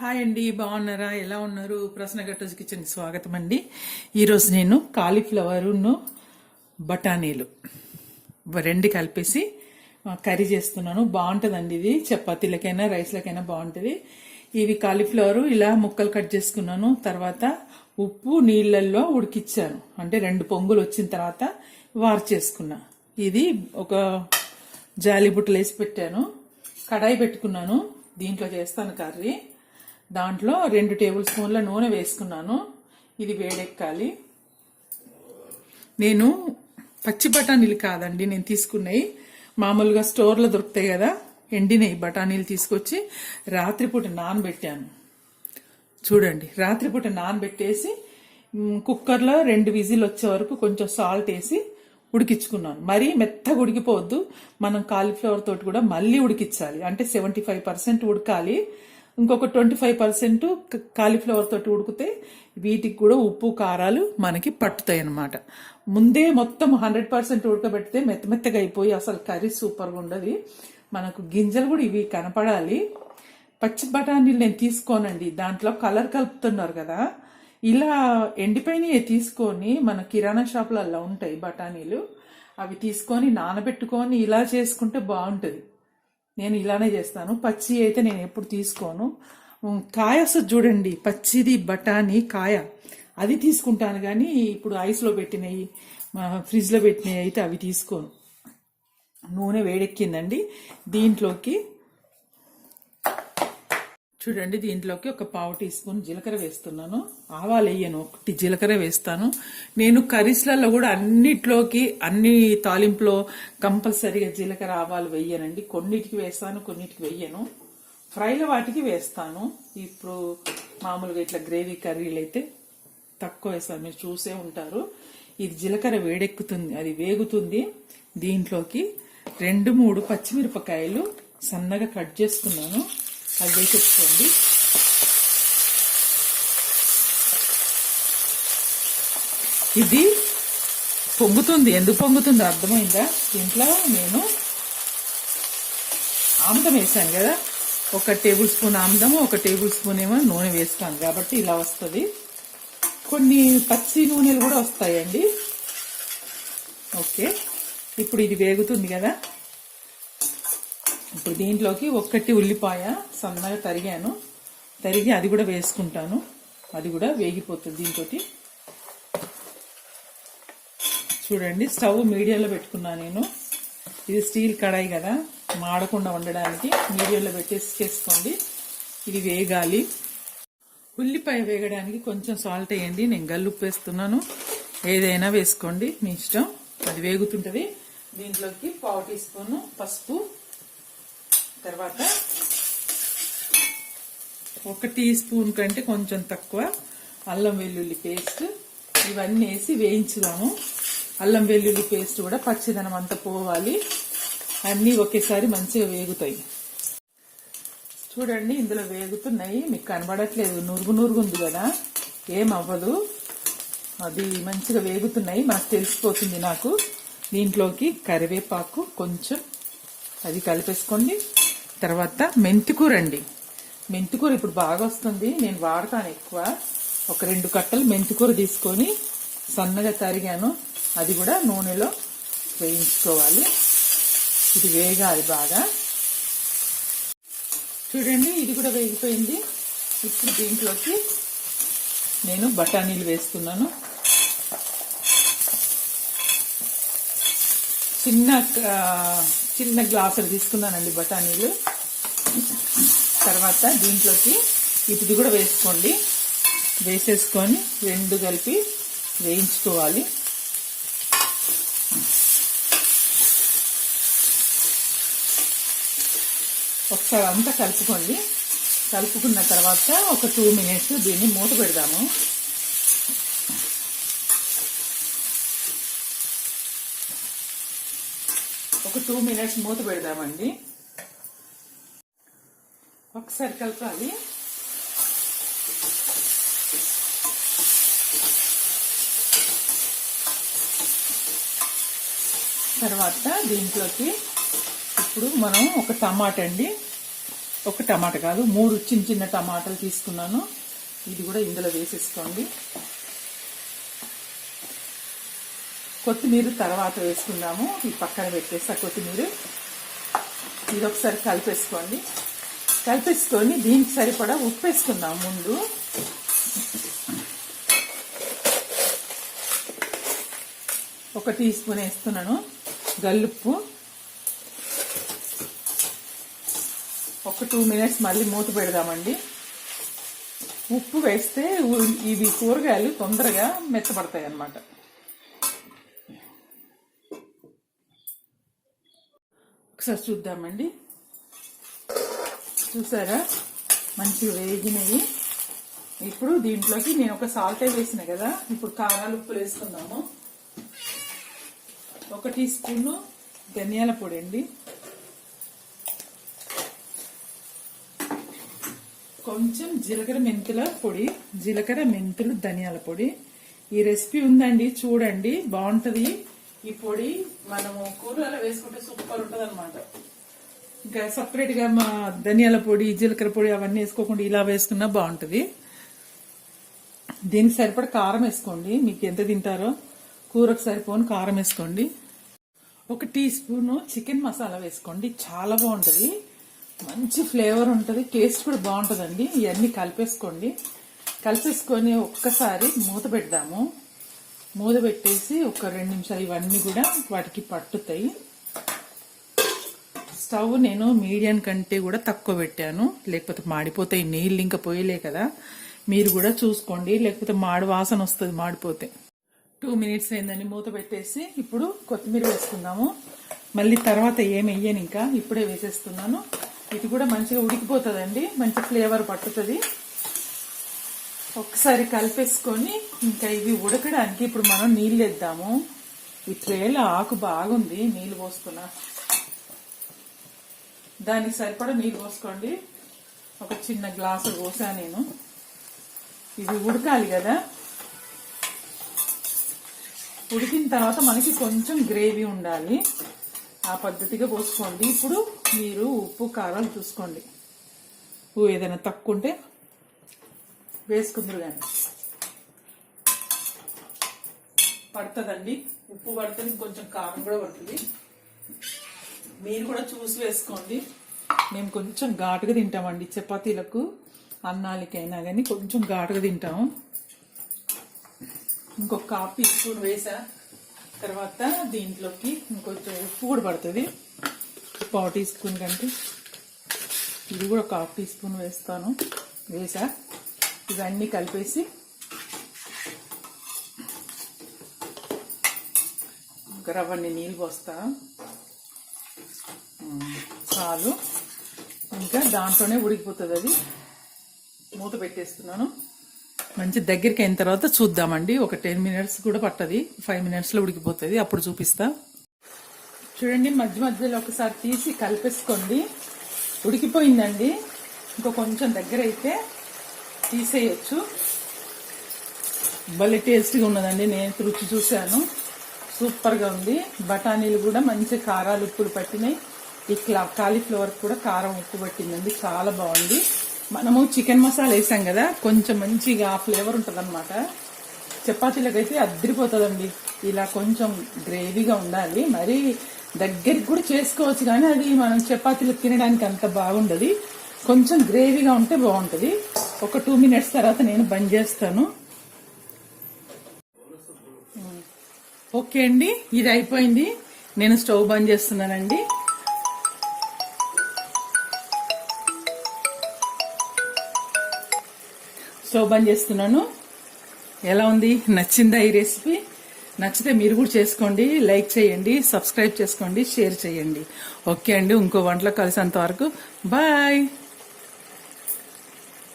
Hi అండి బాగున్నారా? ఎలా ఉన్నారు? ప్రశ్న గట్టోజ్ కిచెన్ స్వాగతం అండి. ఈరోజు నేను కాలీఫ్లవర్ను బఠానీలు రెండు కలిపేసి కర్రీ చేస్తున్నాను. బాగుంటుందండి ఇది. చపాతీలకైనా రైస్లకైనా బాగుంటుంది. ఇవి కాలీఫ్లవర్ ఇలా ముక్కలు కట్ చేసుకున్నాను. తర్వాత ఉప్పు నీళ్ళల్లో ఉడికిచ్చాను. అంటే రెండు పొంగులు వచ్చిన తర్వాత వారు చేసుకున్నా. ఇది ఒక జాలి బుట్టలు వేసి పెట్టాను. కడాయి పెట్టుకున్నాను. దీంట్లో చేస్తాను కర్రీ. దాంట్లో రెండు టేబుల్ స్పూన్ల నూనె వేసుకున్నాను. ఇది వేడెక్కాలి. నేను పచ్చి బఠానీలు కాదండి నేను తీసుకున్నాయి. మామూలుగా స్టోర్లో దొరుకుతాయి కదా ఎండినవి బఠానీలు తీసుకొచ్చి రాత్రిపూట నానబెట్టాను. చూడండి రాత్రిపూట నానబెట్టేసి కుక్కర్లో రెండు విజిల్ వచ్చే వరకు కొంచెం సాల్ట్ వేసి ఉడికించుకున్నాను. మరీ మెత్తగా ఉడికిపోవద్దు మనం కాలీఫ్లవర్ తోటి కూడా మళ్ళీ ఉడికించాలి. అంటే సెవెంటీ ఫైవ్ పర్సెంట్ ఉడకాలి. ఇంకొక ట్వంటీ ఫైవ్ పర్సెంట్ కాలీఫ్లవర్ తోటి ఉడికితే వీటికి కూడా ఉప్పు కారాలు మనకి పట్టుతాయి అన్నమాట ముందే మొత్తం హండ్రెడ్ పర్సెంట్ ఉడకబెడితే మెత్త మెత్తగా అయిపోయి అసలు కర్రీ సూపర్గా ఉండదు. మనకు గింజలు కూడా ఇవి కనపడాలి. పచ్చి బఠానీలు నేను తీసుకోనండి. దాంట్లో కలర్ కలుపుతున్నారు కదా. ఇలా ఎండిపోయినవి తీసుకొని మన కిరాణా షాపులలో ఉంటాయి బఠానీలు. అవి తీసుకొని నానబెట్టుకొని ఇలా చేసుకుంటే బాగుంటుంది. నేను ఇలానే చేస్తాను. పచ్చి అయితే నేను ఎప్పుడు తీసుకోను. కాయ వస్తుంది చూడండి పచ్చిది బఠానీ కాయ. అది తీసుకుంటాను కానీ ఇప్పుడు ఐస్లో పెట్టినవి ఫ్రిడ్జ్లో పెట్టినవి అయితే అవి తీసుకోను. నూనె వేడెక్కిందండి. దీంట్లోకి చూడండి దీంట్లోకి ఒక పావు టీ స్పూన్ జీలకర్ర వేస్తున్నాను. ఆవాలు వేయను ఒకటి జీలకర్ర వేస్తాను. నేను కర్రీస్లలో కూడా అన్నిట్లోకి అన్ని తాలింపులో కంపల్సరీగా జీలకర్ర ఆవాలు వేయనండి. కొన్నిటికి వేస్తాను కొన్నిటికి వేయను. ఫ్రైల వాటికి వేస్తాను. ఇప్పుడు మామూలుగా ఇట్లా గ్రేవీ కర్రీలు అయితే తక్కువ వేస్తాను. మీరు చూసే ఉంటారు. ఇది జీలకర్ర వేడెక్కుతుంది అది వేగుతుంది. దీంట్లోకి రెండు మూడు పచ్చిమిరపకాయలు సన్నగా కట్ చేసుకున్నాను అది వేసేసుకోండి ఇది పొంగుతుంది. ఎందుకు పొంగుతుందో? అర్థమైందా? దీంట్లో నేను ఆముదం వేసాను కదా. ఒక టేబుల్ స్పూన్ ఆముదము ఒక టేబుల్ స్పూన్ ఏమో నూనె వేస్తాను కాబట్టి ఇలా వస్తుంది. కొన్ని పచ్చి నూనెలు కూడా వస్తాయండి. ఓకే. ఇప్పుడు ఇది వేగుతుంది కదా. దీంట్లోకి ఒక్కటి ఉల్లిపాయ సన్నగా తరిగాను. తరిగి అది కూడా వేసుకుంటాను. అది కూడా వేగిపోతుంది దీంతో చూడండి స్టవ్ మీడియంలో పెట్టుకున్నా నేను. ఇది స్టీల్ కడాయి కదా మాడకుండా ఉండడానికి మీడియంలో పెట్టేసి చేసుకోండి ఇది వేగాలి. ఉల్లిపాయ వేగడానికి కొంచెం సాల్ట్ వేయండి. నేను గల్లుప్పు వేస్తున్నాను. ఏదైనా వేసుకోండి మీ ఇష్టం. అది వేగుతుంటుంది. దీంట్లోకి పావు టీ స్పూన్ పసుపు. తర్వాత ఒక టీ స్పూన్ కంటే కొంచెం తక్కువ అల్లం వెల్లుల్లి పేస్ట్. ఇవన్నీ వేసి వేయించుదాము. అల్లం వెల్లుల్లి పేస్ట్ కూడా పచ్చిదనం అంతా పోవాలి. అన్నీ ఒకేసారి మంచిగా వేగుతాయి. చూడండి ఇందులో వేగుతున్నాయి. మీకు కనబడట్లేదు. నురుగు నురుగు ఉంది కదా. ఏం అవ్వదు. అది మంచిగా వేగుతున్నాయి. నాకు తెలిసిపోతుంది నాకు. దీంట్లోకి కరివేపాకు కొంచెం అది కలిపేసుకోండి. తర్వాత మెంతికూర అండి. మెంతికూర ఇప్పుడు బాగా వస్తుంది నేను వాడతాను ఎక్కువ. ఒక రెండు కట్టలు మెంతికూర తీసుకొని సన్నగా తరిగాను. అది కూడా నూనెలో వేయించుకోవాలి. ఇది వేగాలి బాగా. చూడండి ఇది కూడా వేగిపోయింది. ఇప్పుడు దీంట్లోకి నేను బఠానీలు వేస్తున్నాను. చిన్న చిన్న గ్లాసులు తీసుకున్నానండి బఠానీలు. తర్వాత దీంట్లోకి ఇప్పుడు కూడా వేసుకోండి. వేసేసుకొని రెండు కలిపి వేయించుకోవాలి. ఒకసారి అంతా కలుపుకోండి. కలుపుకున్న తర్వాత ఒక టూ మినిట్స్ దీన్ని మూత పెడదాము. ఒక టూ మినిట్స్ మూత పెడదామండి. ఒకసారి కలపాలి. తర్వాత దీంట్లోకి ఇప్పుడు మనం ఒక టమాటా అండి. ఒక టమాటా కాదు మూడు చిన్న చిన్న టమాటాలు తీసుకున్నాను. ఇది కూడా ఇందులో వేసేసుకోండి. కొత్తిమీర తర్వాత వేసుకుందాము. ఈ పక్కన పెట్టేస్తా కొత్తిమీర ఇది ఒకసారి కలిపేసుకోండి. కలిపేసుకొని దీనికి సరిపడా ఉప్పు వేసుకుందాం ముందు. ఒక టీ స్పూన్ వేస్తున్నాను. గల్లుప్పు. ఒక టూ మినిట్స్ మళ్ళీ మూత పెడదామండి. ఉప్పు వేస్తే ఇవి కూరగాయలు తొందరగా మెత్తపడతాయి అన్నమాట. ఒకసారి చూద్దామండి. చూసారా? మంచిగా వేగినవి. ఇప్పుడు దీంట్లోకి నేను ఒక సాల్టే వేసిన కదా? ఇప్పుడు కారాలు ఉప్పులు వేసుకుందాము. ఒక టీ స్పూన్ ధనియాల పొడి అండి. కొంచెం జీలకర్ర మెంతుల పొడి జీలకర్ర మెంతులు ధనియాల పొడి. ఈ రెసిపీ ఉందండి చూడండి. బాగుంటుంది. ఈ పొడి మనము కూరలో వేసుకుంటే సూపర్ ఉంటుంది అనమాట ఇంకా సపరేట్గా మా ధనియాల పొడి జీలకర్ర పొడి అవన్నీ వేసుకోకుండా ఇలా వేసుకున్నా బాగుంటుంది. దీనికి సరిపడ కారం వేసుకోండి. మీకు ఎంత తింటారో కూరకు సరిపోని కారం వేసుకోండి. ఒక టీ స్పూన్ చికెన్ మసాలా వేసుకోండి. చాలా బాగుంటుంది. మంచి ఫ్లేవర్ ఉంటుంది. టేస్ట్ కూడా బాగుంటుందండి. ఇవన్నీ కలిపేసుకోండి. కలిపేసుకొని ఒక్కసారి మూత పెడదాము. మూత పెట్టేసి ఒక రెండు నిమిషాలు ఇవన్నీ కూడా వాటికి పట్టుతాయి. స్టవ్ నేను మీడియం కంటే కూడా తక్కువ పెట్టాను. లేకపోతే మాడిపోతాయి నీళ్ళు ఇంకా పోయలే కదా. మీరు కూడా చూసుకోండి. లేకపోతే మాడి వాసన వస్తుంది మాడిపోతే. టూ మినిట్స్ అయిందండి మూత పెట్టేసి. ఇప్పుడు కొత్తిమీర వేసుకుందాము. మళ్ళీ తర్వాత ఏం ఇంకా. ఇప్పుడే వేసేస్తున్నాను. ఇది కూడా మంచిగా ఉడికిపోతుందండి. మంచి ఫ్లేవర్ పట్టుతుంది. ఒకసారి కలిపేసుకొని ఇంకా ఇవి ఉడకడానికి ఇప్పుడు మనం నీళ్ళు వేద్దాము. ఈ ట్రేలో ఆకు బాగుంది నీళ్ళు పోస్తున్నా. దానికి సరిపడా నీళ్ళు పోసుకోండి. ఒక చిన్న గ్లాసు పోసా నేను. ఇది ఉడకాలి కదా. ఉడికిన తర్వాత మనకి కొంచెం గ్రేవీ ఉండాలి. ఆ పద్ధతిగా పోసుకోండి. ఇప్పుడు మీరు ఉప్పు కారం చూసుకోండి. ఉప్పు ఏదైనా తక్కువ ఉంటే వేసుకుందరు కానీ పడుతుందండి. ఉప్పు పడుతుంది కొంచెం కారం కూడా పడుతుంది. మీరు కూడా చూసి వేసుకోండి. మేము కొంచెం ఘాటుగా తింటామండి చపాతీలకు అన్నాలకైనా కానీ కొంచెం ఘాటుగా తింటాము ఇంకొక కాఫీ స్పూన్ వేసా. తర్వాత దీంట్లోకి ఇంకొంచెం ఉప్పు కూడా పడుతుంది. పావు టీ స్పూన్ కంటే. ఇది కూడా ఒక హాఫ్ టీ స్పూన్ వేస్తాను. వేసా. ఇవన్నీ కలిపేసి ఇంకా రవ్వని నీళ్ళు పోస్తా. చాలు. ఇంకా దాంట్లోనే ఉడికిపోతుంది అది. మూత పెట్టేస్తున్నాను. మంచి దగ్గరికి అయిన తర్వాత చూద్దామండి. ఒక టెన్ మినిట్స్ కూడా పట్టది. ఫైవ్ మినిట్స్లో ఉడికిపోతుంది. అప్పుడు చూపిస్తా. చూడండి మధ్య మధ్యలో ఒకసారి తీసి కలిపేసుకోండి. ఉడికిపోయిందండి. ఇంకో కొంచెం దగ్గర అయితే తీసేయచ్చు. భలే టేస్టీగా ఉన్నదండి. నేను రుచి చూశాను. సూపర్గా ఉంది. బఠానీలు కూడా మంచి కారాలు ఉప్పులు పట్టినాయి. ఈ కాలీఫ్లవర్ కూడా కారం ఉప్పు పట్టిందండి. చాలా బాగుంది. మనము చికెన్ మసాలా వేసాం కదా కొంచెం మంచిగా ఫ్లేవర్ ఉంటుందన్నమాట. చపాతీలకైతే అద్దరిపోతుందండి. ఇలా కొంచెం గ్రేవీగా ఉండాలి. మరి దగ్గరికి కూడా చేసుకోవచ్చు కానీ అది మనం చపాతీలు తినడానికి అంత బాగుండదు. కొంచెం గ్రేవీగా ఉంటే బాగుంటుంది. ఒక టూ మినిట్స్ తర్వాత నేను బంద్ చేస్తాను. ఓకే అండి ఇది అయిపోయింది. నేను స్టవ్ బంద్ చేస్తున్నానండి. స్టవ్ బంద్ చేస్తున్నాను. ఎలా ఉంది? నచ్చిందా ఈ రెసిపీ? నచ్చితే మీరు కూడా చేసుకోండి లైక్ చేయండి సబ్స్క్రైబ్ చేసుకోండి షేర్ చేయండి. ఓకే అండి ఇంకో వంటలో కలిసేంత వరకు బాయ్!